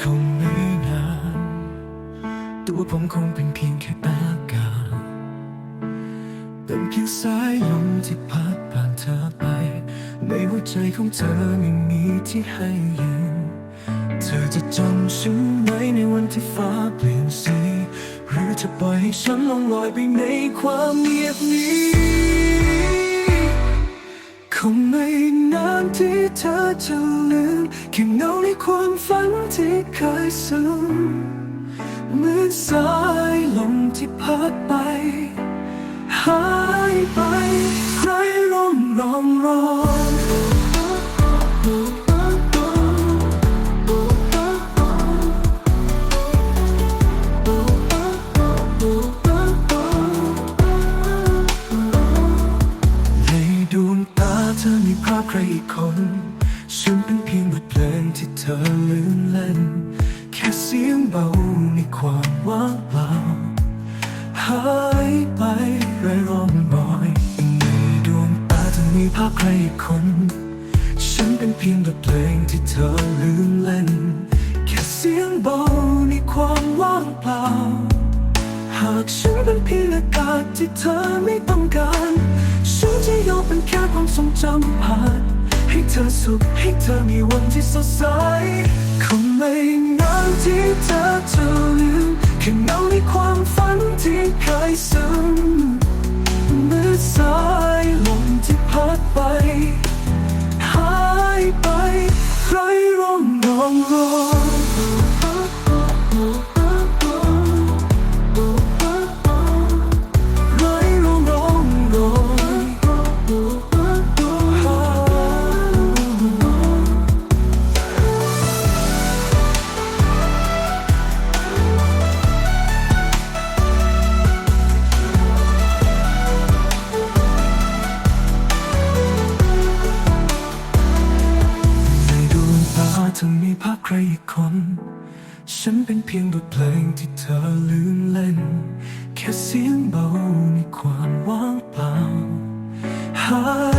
คงไม่นานตัวผมคงเป็นเพียงแค่อากาศเป็นเพียงสายลมที่พัดผ่านเธอไป ในหัวใจของเธอไม่มีที่ให้ยืนเธอจะจำฉันไว้ในวันที่ฟ้าเปลี่ยนสีหรือจะปล่อยให้ฉันลงลอยไปในความเงียบนี้ คงไม่านที่เธอจะลืมแค่เงาในความฝันที่เคยซึมเหมือนสายลมที่พัดไปหาย ใครอีกคนฉันเป็นเพียงบทเพลงที่เธอลืมเล่น แค่เสียงเบาในความว่างเปล่าหายไปไร้ร่องรอยในดวงตาเธอมีภาพใครอีกคน ฉันเป็นเพียงบทเพลงที่เธอลืมเล่น แค่เสียงเบาในความว่างเปล่า หากฉันเป็นเพียงอากาศที่เธอไม่ต้องการ จะยอมเป็นแค่ความทรงจำผ่านให้เธอสุขให้เธอมีวันที่สดใสคงไม่นานที่เธอจะลืมแค่เงาในความฝันที่เคยซึมเมื่อสายลมที่พัดไป หายไปไร้ร่องรองรอย เธอมีภาใครอีกคน ฉันเป็นเพียงบทเพลงที่เธอลืมเล่น แค่เสียงเบาในความว่างเปล่าหา